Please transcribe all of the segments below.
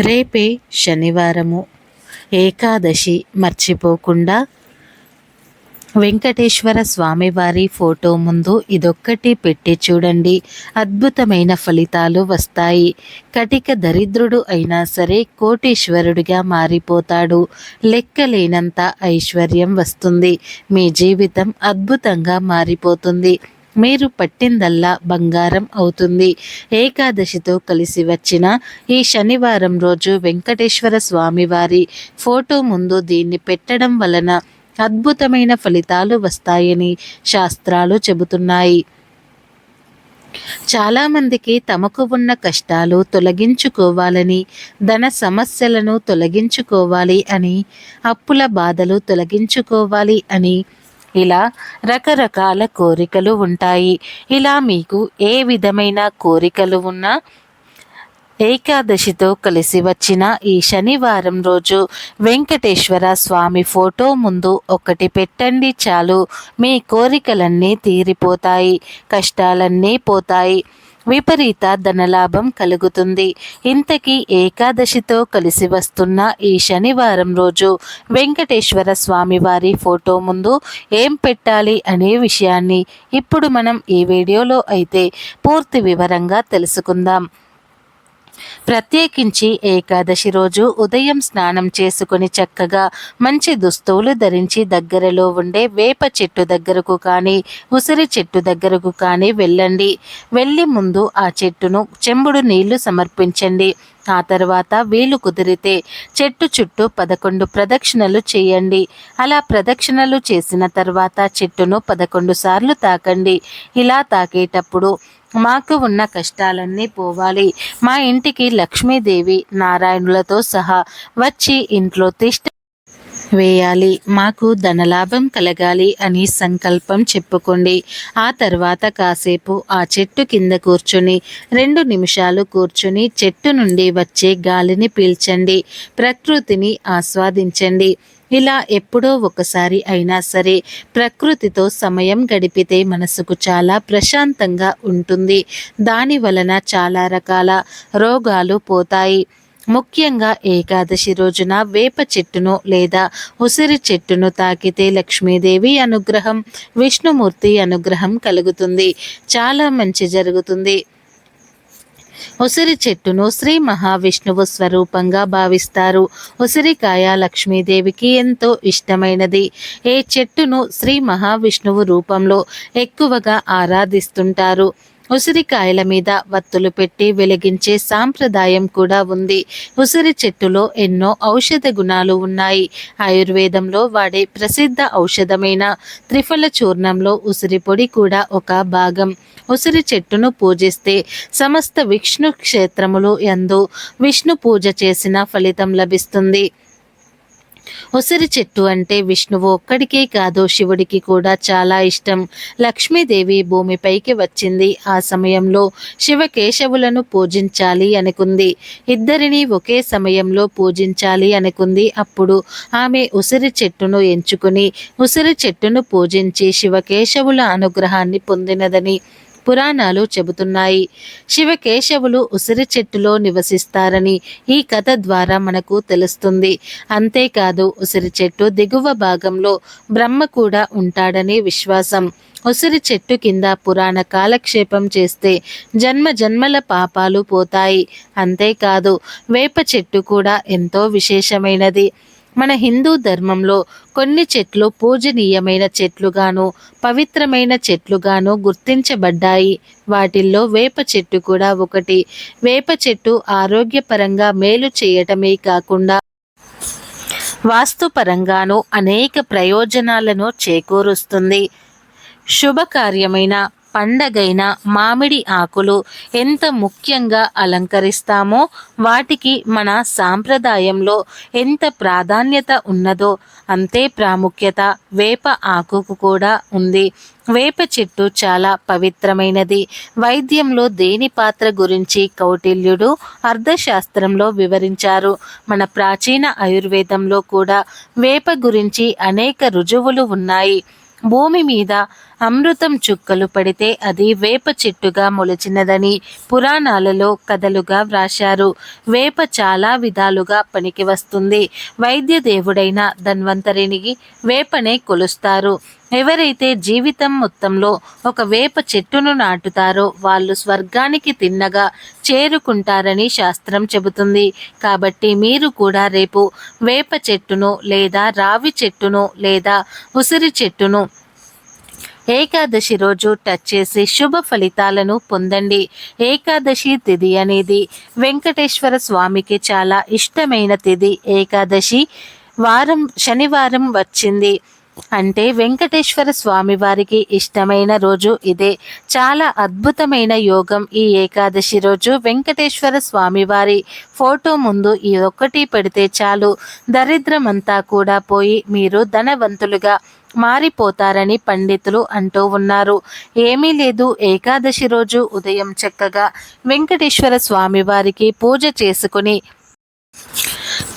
రేపే శనివారము. ఏకాదశి మర్చిపోకుండా వెంకటేశ్వర స్వామివారి ఫోటో ముందు ఇదొక్కటి పెట్టి చూడండి. అద్భుతమైన ఫలితాలు వస్తాయి. కటిక దరిద్రుడు అయినా సరే కోటీశ్వరుడిగా మారిపోతాడు. లెక్కలేనంత ఐశ్వర్యం వస్తుంది. మీ జీవితం అద్భుతంగా మారిపోతుంది. మీరు పట్టిందల్లా బంగారం అవుతుంది. ఏకాదశితో కలిసి వచ్చిన ఈ శనివారం రోజు వెంకటేశ్వర స్వామివారి ఫోటో ముందు దీన్ని పెట్టడం వలన అద్భుతమైన ఫలితాలు వస్తాయని శాస్త్రాలు చెబుతున్నాయి. చాలామందికి తమకు ఉన్న కష్టాలు తొలగించుకోవాలని ధన సమస్యలను తొలగించుకోవాలి అని అప్పుల బాధలు తొలగించుకోవాలి అని ఇలా రకరకాల కోరికలు ఉంటాయి. ఇలా మీకు ఏ విధమైన కోరికలు ఉన్నా ఏకాదశితో కలిసి వచ్చిన ఈ శనివారం రోజు వెంకటేశ్వర స్వామి ఫోటో ముందు ఒకటి పెట్టండి చాలు. మీ కోరికలన్నీ తీరిపోతాయి కష్టాలన్నీ పోతాయి. విపరీత ధనలాభం కలుగుతుంది. ఇంతకీ ఏకాదశితో కలిసి వస్తున్న ఈ శనివారం రోజు వెంకటేశ్వర స్వామి వారి ఫోటో ముందు ఏం పెట్టాలి అనే విషయాన్ని ఇప్పుడు మనం ఈ వీడియోలో అయితే పూర్తి వివరంగా తెలుసుకుందాం. ప్రత్యేకించి ఏకాదశి రోజు ఉదయం స్నానం చేసుకుని చక్కగా మంచి దుస్తువులు ధరించి దగ్గరలో ఉండే వేప చెట్టు దగ్గరకు కానీ ఉసిరి చెట్టు దగ్గరకు కానీ వెళ్ళండి. వెళ్ళి ముందు ఆ చెట్టును చెంబుడు నీళ్ళు సమర్పించండి. ఆ తర్వాత వీలు కుదిరితే చెట్టు చుట్టూ పదకొండు ప్రదక్షిణలు చేయండి. అలా ప్రదక్షిణలు చేసిన తర్వాత చెట్టును పదకొండు సార్లు తాకండి. ఇలా తాకేటప్పుడు మాకు ఉన్న కష్టాలన్నీ పోవాలి. మా ఇంటికి లక్ష్మీదేవి నారాయణులతో సహా వచ్చి ఇంట్లో తిష్ట వేయాలి. మాకు ధనలాభం కలగాలి అని సంకల్పం చెప్పుకోండి. ఆ తర్వాత కాసేపు ఆ చెట్టు కింద కూర్చుని రెండు నిమిషాలు కూర్చుని చెట్టు నుండి వచ్చే గాలిని పీల్చండి. ప్రకృతిని ఆస్వాదించండి. ఇలా ఎప్పుడో ఒకసారి అయినా సరే ప్రకృతితో సమయం గడిపితే మనసుకు చాలా ప్రశాంతంగా ఉంటుంది. దాని వలన చాలా రకాల రోగాలు పోతాయి. ముఖ్యంగా ఏకాదశి రోజున వేప చెట్టును లేదా ఉసిరి చెట్టును తాకితే లక్ష్మీదేవి అనుగ్రహం విష్ణుమూర్తి అనుగ్రహం కలుగుతుంది. చాలా మంచి జరుగుతుంది. ఉసిరి చెట్టును శ్రీ మహావిష్ణువు స్వరూపంగా భావిస్తారు. ఉసిరికాయ లక్ష్మీదేవికి ఎంతో ఇష్టమైనది. ఏ చెట్టును శ్రీ మహావిష్ణువు రూపంలో ఎక్కువగా ఆరాధిస్తుంటారు. ఉసిరికాయల మీద వత్తులు పెట్టి వెలిగించే సాంప్రదాయం కూడా ఉంది. ఉసిరి చెట్టులో ఎన్నో ఔషధ గుణాలు ఉన్నాయి. ఆయుర్వేదంలో వాడే ప్రసిద్ధ ఔషధమైన త్రిఫల చూర్ణంలో ఉసిరి పొడి కూడా ఒక భాగం. ఉసిరి చెట్టును పూజిస్తే సమస్త విష్ణు క్షేత్రములు ఎందు విష్ణు పూజ చేసిన ఫలితం లభిస్తుంది. ఉసిరి చెట్టు అంటే విష్ణువు ఒక్కడికే కాదు శివుడికి కూడా చాలా ఇష్టం. లక్ష్మీదేవి భూమిపైకి వచ్చింది. ఆ సమయంలో శివకేశవులను పూజించాలి అనుకుంది. ఇద్దరిని ఒకే సమయంలో పూజించాలి అనుకుంది. అప్పుడు ఆమె ఉసిరి చెట్టును ఎంచుకుని ఉసిరి చెట్టును పూజించి శివకేశవుల అనుగ్రహాన్ని పొందినదని పురాణాలు చెబుతున్నాయి. శివకేశవులు ఉసిరి చెట్టులో నివసిస్తారని ఈ కథ ద్వారా మనకు తెలుస్తుంది. అంతేకాదు ఉసిరి చెట్టు దిగువ భాగంలో బ్రహ్మ కూడా ఉంటాడని విశ్వాసం. ఉసిరి చెట్టు కింద పురాణ కాలక్షేపం చేస్తే జన్మ జన్మల పాపాలు పోతాయి. అంతేకాదు వేప చెట్టు కూడా ఎంతో విశేషమైనది. మన హిందూ ధర్మంలో కొన్ని చెట్లు పూజనీయమైన చెట్లుగాను పవిత్రమైన చెట్లుగాను గుర్తించబడ్డాయి. వాటిల్లో వేప చెట్టు కూడా ఒకటి. వేప చెట్టు ఆరోగ్యపరంగా మేలు చేయటమే కాకుండా వాస్తుపరంగాను అనేక ప్రయోజనాలను చేకూరుస్తుంది. శుభకార్యమైన పండగైన మామిడి ఆకులు ఎంత ముఖ్యంగా అలంకరిస్తామో వాటికి మన సాంప్రదాయంలో ఎంత ప్రాధాన్యత ఉన్నదో అంతే ప్రాముఖ్యత వేప ఆకుకు కూడా ఉంది. వేప చెట్టు చాలా పవిత్రమైనది. వైద్యంలో దేని పాత్ర గురించి కౌటిల్యుడు అర్థశాస్త్రంలో వివరించారు. మన ప్రాచీన ఆయుర్వేదంలో కూడా వేప గురించి అనేక రుజువులు ఉన్నాయి. భూమి మీద అమృతం చుక్కలు పడితే అది వేప చెట్టుగా మొలిచినదని పురాణాలలో కథలుగా వ్రాశారు. వేప చాలా విధాలుగా పనికి వస్తుంది. వైద్య దేవుడైన ధన్వంతరిని వేపనే కొలుస్తారు. ఎవరైతే జీవితం మొత్తంలో ఒక వేప చెట్టును నాటుతారో వాళ్ళు స్వర్గానికి తిన్నగా చేరుకుంటారని శాస్త్రం చెబుతుంది. కాబట్టి మీరు కూడా రేపు వేప చెట్టును లేదా రావి చెట్టును లేదా ఉసిరి చెట్టును ఏకాదశి రోజు టచ్ చేసి శుభ ఫలితాలను పొందండి. ఏకాదశి తిథి అనేది వెంకటేశ్వర స్వామికి చాలా ఇష్టమైన తిథి. ఏకాదశి వారం శనివారం వచ్చింది. అంటే వెంకటేశ్వర స్వామి వారికి ఇష్టమైన రోజు ఇదే. చాలా అద్భుతమైన యోగం ఈ ఏకాదశి రోజు. వెంకటేశ్వర స్వామి వారి ఫోటో ముందు ఈ ఒక్కటి పెడితే చాలు. దరిద్రమంతా కూడా పోయి మీరు ధనవంతులుగా మారిపోతారని పండితులు అంటూ ఉన్నారు. ఏమీ లేదు. ఏకాదశి రోజు ఉదయం చక్కగా వెంకటేశ్వర స్వామివారికి పూజ చేసుకుని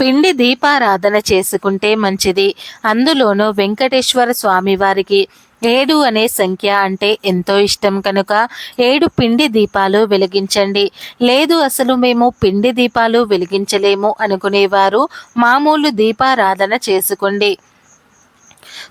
పిండి దీపారాధన చేసుకుంటే మంచిది. అందులోనూ వెంకటేశ్వర స్వామి వారికి ఏడు అనే సంఖ్య అంటే ఎంతో ఇష్టం కనుక ఏడు పిండి దీపాలు వెలిగించండి. లేదు అసలు మేము పిండి దీపాలు వెలిగించలేము అనుకునేవారు మామూలు దీపారాధన చేసుకోండి.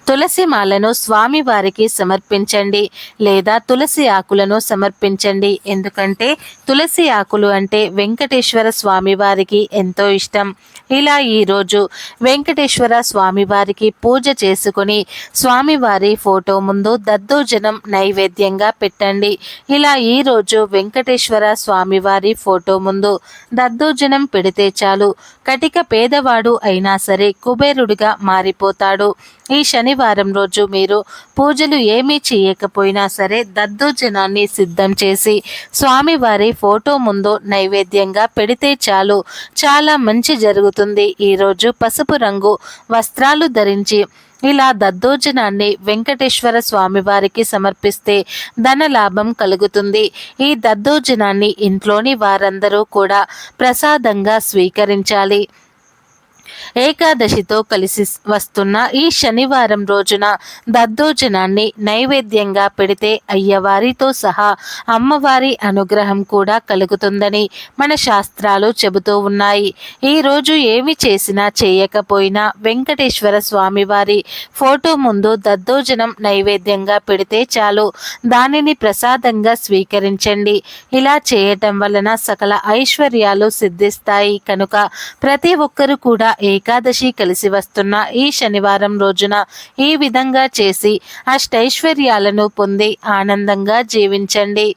తులసి మాలను స్వామివారికి సమర్పించండి లేదా తులసి ఆకులను సమర్పించండి. ఎందుకంటే తులసి ఆకులు అంటే వెంకటేశ్వర స్వామి వారికి ఎంతో ఇష్టం. ఇలా ఈరోజు వెంకటేశ్వర స్వామివారికి పూజ చేసుకుని స్వామివారి ఫోటో ముందు దద్దోజనం నైవేద్యంగా పెట్టండి. ఇలా ఈరోజు వెంకటేశ్వర స్వామివారి ఫోటో ముందు దద్దోజనం పెడితే చాలు. కటిక పేదవాడు అయినా సరే కుబేరుడిగా మారిపోతాడు. ఈ శనివారం రోజు మీరు పూజలు ఏమీ చేయకపోయినా సరే దద్దోజనాన్ని సిద్ధం చేసి స్వామివారి ఫోటో ముందు నైవేద్యంగా పెడితే చాలు. చాలా మంచి జరుగుతుంది. ఈరోజు పసుపు రంగు వస్త్రాలు ధరించి ఇలా దద్దోజనాన్ని వెంకటేశ్వర స్వామివారికి సమర్పిస్తే ధన లాభం కలుగుతుంది. ఈ దద్దోజనాన్ని ఇంట్లోని వారందరూ కూడా ప్రసాదంగా స్వీకరించాలి. ఏకాదశితో కలిసి వస్తున్న ఈ శనివారం రోజున దద్దోజనాన్ని నైవేద్యంగా పెడితే అయ్యవారితో సహా అమ్మవారి అనుగ్రహం కూడా కలుగుతుందని మన శాస్త్రాలు చెబుతూ ఉన్నాయి. ఈరోజు ఏమి చేసినా చేయకపోయినా వెంకటేశ్వర స్వామివారి ఫోటో ముందు దద్దోజనం నైవేద్యంగా పెడితే చాలు. దానిని ప్రసాదంగా స్వీకరించండి. ఇలా చేయటం వలన సకల ఐశ్వర్యాలు సిద్ధిస్తాయి. కనుక ప్రతి ఒక్కరూ కూడా ఏ ఏకాదశి కలిసి వస్తున్న ఈ శనివారం రోజున ఈ విధంగా చేసి అష్టైశ్వర్యాలను పొంది ఆనందంగా జీవించండి.